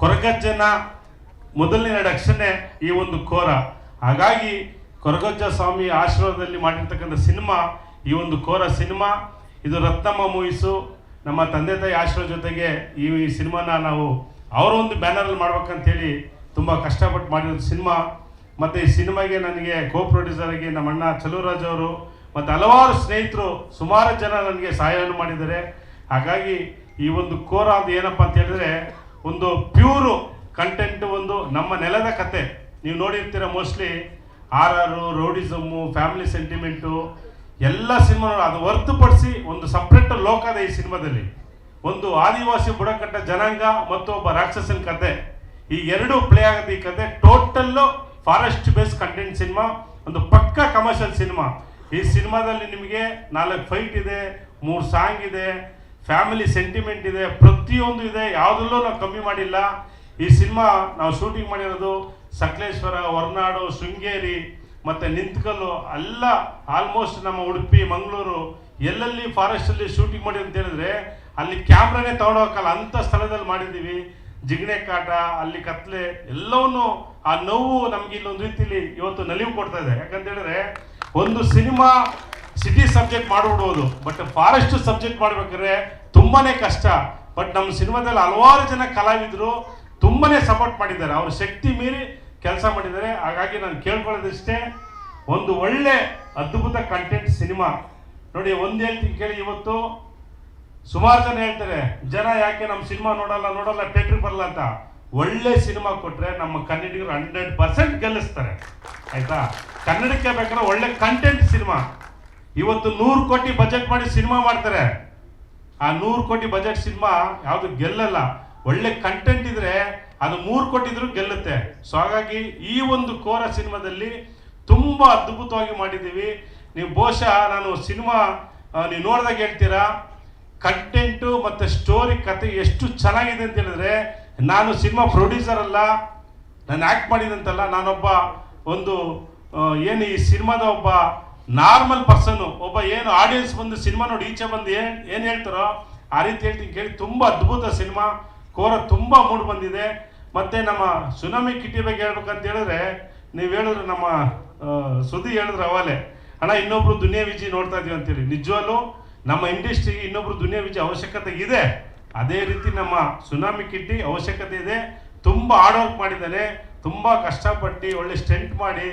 ಕೊರಗಜ್ಜನ ಮೊದಲನೇ ರಕ್ಷಣೆ ಈ ಒಂದು ಕೋರ. ಹಾಗಾಗಿ ಕೊರಗಜ್ಜ ಸ್ವಾಮಿ ಆಶ್ರಮದಲ್ಲಿ ಮಾಡಿರ್ತಕ್ಕಂಥ ಸಿನಿಮಾ, ಈ ಒಂದು ಕೋರ ಸಿನಿಮಾ, ಇದು ರತ್ನಮ್ಮ ಮೂವೀಸು. ನಮ್ಮ ತಂದೆ ತಾಯಿ ಆಶ್ರಮ ಜೊತೆಗೆ ಈ ಸಿನಿಮಾನ ನಾವು ಅವರ ಒಂದು ಬ್ಯಾನರಲ್ಲಿ ಮಾಡ್ಬೇಕಂತೇಳಿ ತುಂಬ ಕಷ್ಟಪಟ್ಟು ಮಾಡಿರೋದು ಸಿನಿಮಾ. ಮತ್ತು ಈ ಸಿನಿಮಾಗೆ ನನಗೆ ಕೋ ಆಗಿ ನಮ್ಮ ಅಣ್ಣ ಚಲುವರಾಜ್ ಅವರು ಮತ್ತು ಹಲವಾರು ಸ್ನೇಹಿತರು, ಸುಮಾರು ಜನ ನನಗೆ ಸಹಾಯವನ್ನು ಮಾಡಿದ್ದಾರೆ. ಹಾಗಾಗಿ ಈ ಒಂದು ಕೋರ ಅದು ಏನಪ್ಪ ಅಂತ ಹೇಳಿದ್ರೆ ಒಂದು ಪ್ಯೂರು ಕಂಟೆಂಟ್, ಒಂದು ನಮ್ಮ ನೆಲದ ಕತೆ. ನೀವು ನೋಡಿರ್ತೀರ ಮೋಸ್ಟ್ಲಿ ಆರ್ ಆರು ರೌಡಿಸಮ್ಮು, ಫ್ಯಾಮಿಲಿ ಸೆಂಟಿಮೆಂಟು, ಎಲ್ಲ ಸಿನಿಮಾ ಅದು ಹೊರ್ತುಪಡಿಸಿ ಒಂದು ಸಪ್ರೇಟ್ ಲೋಕ ಇದೆ ಈ ಸಿನಿಮಾದಲ್ಲಿ. ಒಂದು ಆದಿವಾಸಿ ಬುಡಕಟ್ಟ ಜನಾಂಗ ಮತ್ತು ಒಬ್ಬ ರಾಕ್ಷಸನ ಕತೆ. ಈ ಎರಡು ಪ್ಲೇ ಆಗುತ್ತೆ ಈ ಕತೆ total forest base content cinema ಒಂದು ಪಕ್ಕ ಕಮರ್ಷಿಯಲ್ ಸಿನಿಮಾ ಈ ಸಿನಿಮಾದಲ್ಲಿ ನಿಮಗೆ ನಾಲ್ಕು ಫೈಟ್ ಇದೆ, ಮೂರು ಸಾಂಗ್ ಇದೆ ಫ್ಯಾಮಿಲಿ ಸೆಂಟಿಮೆಂಟ್ ಇದೆ, ಪ್ರತಿಯೊಂದು ಇದೆ, ಯಾವುದಲ್ಲೂ ನಾವು ಕಮ್ಮಿ ಮಾಡಿಲ್ಲ. ಈ ಸಿನಿಮಾ ನಾವು ಶೂಟಿಂಗ್ ಮಾಡಿರೋದು ಸಕಲೇಶ್ವರ, ಹೊರನಾಡು, ಶೃಂಗೇರಿ, ಮತ್ತು ನಿಂತ್ಕಲ್ಲು, ಎಲ್ಲ ಆಲ್ಮೋಸ್ಟ್ ನಮ್ಮ ಉಡುಪಿ, ಮಂಗಳೂರು, ಎಲ್ಲೆಲ್ಲಿ ಫಾರೆಸ್ಟಲ್ಲಿ ಶೂಟಿಂಗ್ ಮಾಡಿ ಅಂತ ಹೇಳಿದ್ರೆ, ಅಲ್ಲಿ ಕ್ಯಾಮ್ರಾನೇ ತೊಗೊಂಡೋಗಲ್ಲ ಅಂಥ ಸ್ಥಳದಲ್ಲಿ ಮಾಡಿದ್ದೀವಿ. ಜಿಗಣೆ ಕಾಟ, ಅಲ್ಲಿ ಕತ್ಲೆ, ಎಲ್ಲವನ್ನು ಆ ನೋವು ನಮಗೆ ಇಲ್ಲೊಂದು ರೀತಿಯಲ್ಲಿ ಇವತ್ತು ನಲಿವು ಕೊಡ್ತಾ ಇದೆ. ಯಾಕಂತ ಹೇಳಿದ್ರೆ, ಒಂದು ಸಿನಿಮಾ ಸಿಟಿ ಸಬ್ಜೆಕ್ಟ್ ಮಾಡಿಬಿಡ್ಬೋದು ಬಟ್ ಫಾರೆಸ್ಟ್ ಸಬ್ಜೆಕ್ಟ್ ಮಾಡ್ಬೇಕಾದ್ರೆ ತುಂಬಾನೇ ಕಷ್ಟ. ಬಟ್ ನಮ್ಮ ಸಿನಿಮಾದಲ್ಲಿ ಹಲವಾರು ಜನ ಕಲಾವಿದರು ತುಂಬಾನೇ ಸಪೋರ್ಟ್ ಮಾಡಿದ್ದಾರೆ. ಅವ್ರ ಶಕ್ತಿ ಮೀರಿ ಕೆಲಸ ಮಾಡಿದ್ದಾರೆ. ಹಾಗಾಗಿ ನಾನು ಕೇಳ್ಕೊಳ್ಳೋದಿಷ್ಟೇ, ಒಂದು ಒಳ್ಳೆ ಅದ್ಭುತ ಕಂಟೆಂಟ್ ಸಿನಿಮಾ. ನೋಡಿ, ಒಂದು ಹೇಳ್ತೀನಿ ಕೇಳಿ ಇವತ್ತು. ಸುಮಾರು ಜನ ಹೇಳ್ತಾರೆ, ಜನ ಯಾಕೆ ನಮ್ಮ ಸಿನಿಮಾ ನೋಡಲ್ಲ ನೋಡಲ್ಲ ಥಿಯೇಟ್ರಿಗೆ ಬರಲ್ಲ ಅಂತ. ಒಳ್ಳೆ ಸಿನಿಮಾ ಕೊಟ್ಟರೆ ನಮ್ಮ ಕನ್ನಡಿಗರು ಹಂಡ್ರೆಡ್ ಪರ್ಸೆಂಟ್ ಗೆಲ್ಲಿಸ್ತಾರೆ. ಆಯಿತಾ? ಕನ್ನಡಕ್ಕೆ ಬೇಕಾದ್ರೆ ಒಳ್ಳೆ ಕಂಟೆಂಟ್ ಸಿನಿಮಾ. ಇವತ್ತು ನೂರು ಕೋಟಿ ಬಜೆಟ್ ಮಾಡಿ ಸಿನಿಮಾ ಮಾಡ್ತಾರೆ. ಆ ನೂರು ಕೋಟಿ ಬಜೆಟ್ ಸಿನಿಮಾ ಯಾವುದು ಗೆಲ್ಲಲ್ಲ. ಒಳ್ಳೆ ಕಂಟೆಂಟ್ ಇದ್ರೆ ಅದು ಮೂರು ಕೋಟಿ ಇದ್ರೂ ಗೆಲ್ಲುತ್ತೆ. ಸೊ ಹಾಗಾಗಿ ಈ ಒಂದು ಕೋರ ಸಿನಿಮಾದಲ್ಲಿ ತುಂಬ ಅದ್ಭುತವಾಗಿ ಮಾಡಿದ್ದೀವಿ. ನೀವು ಬಹುಶಃ ನಾನು ಸಿನಿಮಾ ನೀವು ನೋಡಿದಾಗ ಹೇಳ್ತೀರಾ ಕಂಟೆಂಟು ಮತ್ತು ಸ್ಟೋರಿ ಕತೆ ಎಷ್ಟು ಚೆನ್ನಾಗಿದೆ ಅಂತ ಹೇಳಿದ್ರೆ, ನಾನು ಸಿನಿಮಾ ಪ್ರೊಡ್ಯೂಸರ್ ಅಲ್ಲ, ನಾನು ಆ್ಯಕ್ಟ್ ಮಾಡಿದಂತಲ್ಲ, ನಾನೊಬ್ಬ ಒಂದು ಏನು ಈ ಸಿನಿಮಾದ ಒಬ್ಬ ನಾರ್ಮಲ್ ಪರ್ಸನ್, ಒಬ್ಬ ಏನು ಆಡಿಯನ್ಸ್ ಬಂದು ಸಿನಿಮಾ ನೋಡಿ ಈಚೆ ಬಂದು ಏನು ಏನು ಹೇಳ್ತಾರೋ ಆ ರೀತಿ ಹೇಳ್ತೀನಿ ಕೇಳಿ. ತುಂಬ ಅದ್ಭುತ ಸಿನಿಮಾ. ಕೋರ ತುಂಬ ಮೂಡ್ ಬಂದಿದೆ. ಮತ್ತು ನಮ್ಮ ಸುನಾಮಿ ಕಿಟ್ಟಿ ಬಗ್ಗೆ ಹೇಳ್ಬೇಕಂತ ಹೇಳಿದ್ರೆ, ನೀವು ಹೇಳಿದ್ರೆ ನಮ್ಮ ಸುದ್ದಿ ಹೇಳಿದ್ರೆ ಅವಾಲೆ ಅಣ್ಣ, ಇನ್ನೊಬ್ರು ದುನಿಯಾ ವಿಜಿ ನೋಡ್ತಾ ಇದೀವಿ ಅಂತೇಳಿ. ನಿಜವಾಗ್ಲೂ ನಮ್ಮ ಇಂಡಸ್ಟ್ರಿಗೆ ಇನ್ನೊಬ್ರು ದುನಿಯಾ ವಿಜಿ ಅವಶ್ಯಕತೆ ಇದೆ. ಅದೇ ರೀತಿ ನಮ್ಮ ಸುನಾಮಿ ಕಿಟ್ಟಿ ಅವಶ್ಯಕತೆ ಇದೆ. ತುಂಬ ಹಾರ್ಡ್ ವರ್ಕ್ ಮಾಡಿದ್ದಾನೆ. ತುಂಬ ಕಷ್ಟಪಟ್ಟು ಒಳ್ಳೆ ಸ್ಟೆಂಟ್ ಮಾಡಿ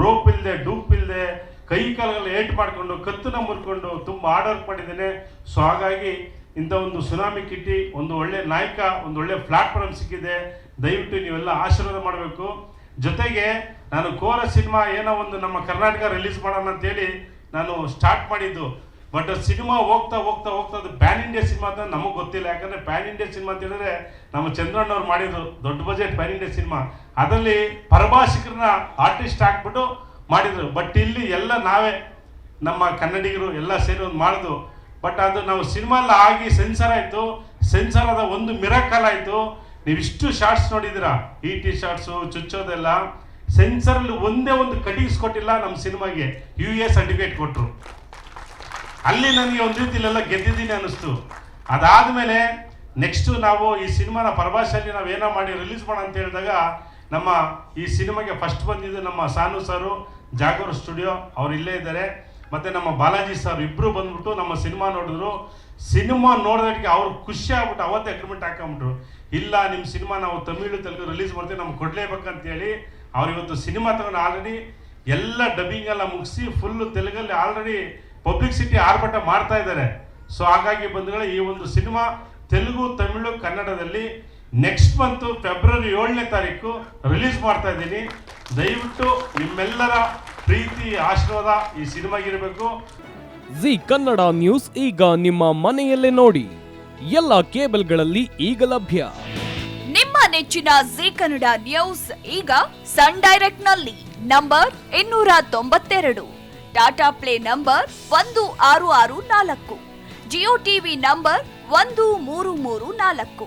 ರೋಪ್ ಇಲ್ಲದೆ ಡೂಪ್ ಇಲ್ಲದೆ ಕೈ ಕಾಲಲ್ಲಿ ಏಟ್ ಮಾಡಿಕೊಂಡು, ಕತ್ತನ್ನ ಮುರ್ಕೊಂಡು ತುಂಬ ಆರ್ಡರ್ ಮಾಡಿದ್ದೇನೆ. ಸೊ ಹಾಗಾಗಿ ಇಂಥ ಒಂದು ಸುನಾಮಿ ಕಿಟ್ಟಿ, ಒಂದು ಒಳ್ಳೆ ನಾಯಕ, ಒಂದು ಒಳ್ಳೆ ಪ್ಲಾಟ್ಫಾರ್ಮ್ ಸಿಕ್ಕಿದೆ. ದಯವಿಟ್ಟು ನೀವೆಲ್ಲ ಆಶೀರ್ವಾದ ಮಾಡಬೇಕು. ಜೊತೆಗೆ ನಾನು ಕೋರ ಸಿನಿಮಾ ಏನೋ ಒಂದು ನಮ್ಮ ಕರ್ನಾಟಕ ರಿಲೀಸ್ ಮಾಡೋಣ ಅಂತೇಳಿ ನಾನು ಸ್ಟಾರ್ಟ್ ಮಾಡಿದ್ದು. ಬಟ್ ಸಿನಿಮಾ ಹೋಗ್ತಾ ಹೋಗ್ತಾ ಹೋಗ್ತಾ ಅದು ಪ್ಯಾನ್ ಇಂಡಿಯಾ ಸಿನಿಮಾ ಅಂತ ನಮಗೆ ಗೊತ್ತಿಲ್ಲ. ಯಾಕಂದರೆ ಪ್ಯಾನ್ ಇಂಡಿಯಾ ಸಿನಿಮಾ ಅಂತ ಹೇಳಿದ್ರೆ ನಮ್ಮ ಚಂದ್ರಣ್ಣ ಅವ್ರು ಮಾಡಿದ್ರು ದೊಡ್ಡ ಬಜೆಟ್ ಪ್ಯಾನ್ ಇಂಡಿಯಾ ಸಿನಿಮಾ. ಅದರಲ್ಲಿ ಪರಭಾಷಿಕರನ್ನ ಆರ್ಟಿಸ್ಟ್ ಹಾಕ್ಬಿಟ್ಟು ಮಾಡಿದ್ರು. ಬಟ್ ಇಲ್ಲಿ ಎಲ್ಲ ನಾವೇ, ನಮ್ಮ ಕನ್ನಡಿಗರು ಎಲ್ಲ ಸೇರಿ ಒಂದು ಮಾಡಿದ್ವು. ಬಟ್ ಅದು ನಾವು ಸಿನಿಮಾ ಆಗಿ ಸೆನ್ಸರ್ ಆಯಿತು. ಸೆನ್ಸರ್ ಆದ ಒಂದು ಮಿರಾಕಲ್ ಆಯಿತು. ನೀವಿಷ್ಟು ಶಾರ್ಟ್ಸ್ ನೋಡಿದ್ದೀರಾ? ಈ ಟಿ ಶಾರ್ಟ್ಸು ಚುಚ್ಚೋದೆಲ್ಲ. ಸೆನ್ಸರಲ್ಲಿ ಒಂದೇ ಒಂದು ಕಟಿಗಿಸ್ಕೊಟ್ಟಿಲ್ಲ ನಮ್ಮ ಸಿನಿಮಾಗೆ. ಯು ಎ ಸರ್ಟಿಫಿಕೇಟ್ ಕೊಟ್ಟರು ಅಲ್ಲಿ ನನಗೆ ಒಂದು ರೀತಿಲೆಲ್ಲ ಗೆದ್ದಿದ್ದೀನಿ ಅನ್ನಿಸ್ತು. ಅದಾದಮೇಲೆ ನೆಕ್ಸ್ಟು ನಾವು ಈ ಸಿನಿಮಾನ ಪರಭಾಷೆಯಲ್ಲಿ ನಾವು ಏನೋ ಮಾಡಿ ರಿಲೀಸ್ ಮಾಡೋಣ ಅಂತ ಹೇಳಿದಾಗ ನಮ್ಮ ಈ ಸಿನಿಮಾಗೆ ಫಸ್ಟ್ ಬಂದಿದ್ದು ನಮ್ಮ ಸಾನು ಸರು ಜಾಗೂರ್ ಸ್ಟುಡಿಯೋ, ಅವ್ರು ಇಲ್ಲೇ ಇದ್ದಾರೆ. ಮತ್ತು ನಮ್ಮ ಬಾಲಾಜಿ ಸರ್ ಇಬ್ಬರು ಬಂದ್ಬಿಟ್ಟು ನಮ್ಮ ಸಿನಿಮಾ ನೋಡಿದ್ರು. ಸಿನಿಮಾ ನೋಡೋದಕ್ಕೆ ಅವ್ರು ಖುಷಿ ಆಗ್ಬಿಟ್ಟು ಅವತ್ತೇ ಅಗ್ರಿಮೆಂಟ್ ಹಾಕೊಂಬಿಟ್ರು ಇಲ್ಲ ನಿಮ್ಮ ಸಿನಿಮಾ ನಾವು ತಮಿಳು, ತೆಲುಗು ರಿಲೀಸ್ ಮಾಡ್ತೀವಿ, ನಮ್ಗೆ ಕೊಡಲೇಬೇಕಂತೇಳಿ ಅವ್ರು ಇವತ್ತು ಸಿನಿಮಾ ತಗೊಂಡು ಆಲ್ರೆಡಿ ಎಲ್ಲ ಡಬ್ಬಿಂಗ್ ಎಲ್ಲ ಮುಗಿಸಿ ಫುಲ್ಲು ತೆಲುಗಲ್ಲಿ ಆಲ್ರೆಡಿ ಪಬ್ಲಿಸಿಟಿ ಆರ್ಭಟ ಮಾಡ್ತಾ ಇದ್ದಾರೆ. ಸೊ ಹಾಗಾಗಿ ಬಂಧುಗಳೇ, ಈ ಒಂದು ಸಿನಿಮಾ ತೆಲುಗು, ತಮಿಳು, ಕನ್ನಡದಲ್ಲಿ ನೆಕ್ಸ್ಟ್ ಮಂತು ಫೆಬ್ರವರಿ ಏಳನೇ ತಾರೀಕು ರಿಲೀಸ್ ಮಾಡ್ತಾ ಇದ್ದೀನಿ. ದಯವಿಟ್ಟು ನಿಮ್ಮೆಲ್ಲರ ಪ್ರೀತಿ ಆಶೀರ್ವಾದ ಈ ಸಿನಿಮಾಗಿರಬೇಕು. ಜಿ ಕನ್ನಡ ನ್ಯೂಸ್ ಈಗ ನಿಮ್ಮ ಮನೆಯಲ್ಲೇ ನೋಡಿ. ಎಲ್ಲ ಕೇಬಲ್ಗಳಲ್ಲಿ ಈಗ ಲಭ್ಯ. ನಿಮ್ಮ ನೆಚ್ಚಿನ ಜಿ ಕನ್ನಡ ನ್ಯೂಸ್ ಈಗ ಸನ್ ಡೈರೆಕ್ಟ್ನಲ್ಲಿ ನಂಬರ್ ಇನ್ನೂರ ತೊಂಬತ್ತೆರಡು. ಟಾಟಾ ಪ್ಲೇ ನಂಬರ್ ಒಂದು ಆರು ಆರು ನಾಲ್ಕು. ಜಿಯೋ ಟಿವಿ ನಂಬರ್ ಒಂದು ಮೂರು ಮೂರು ನಾಲ್ಕು.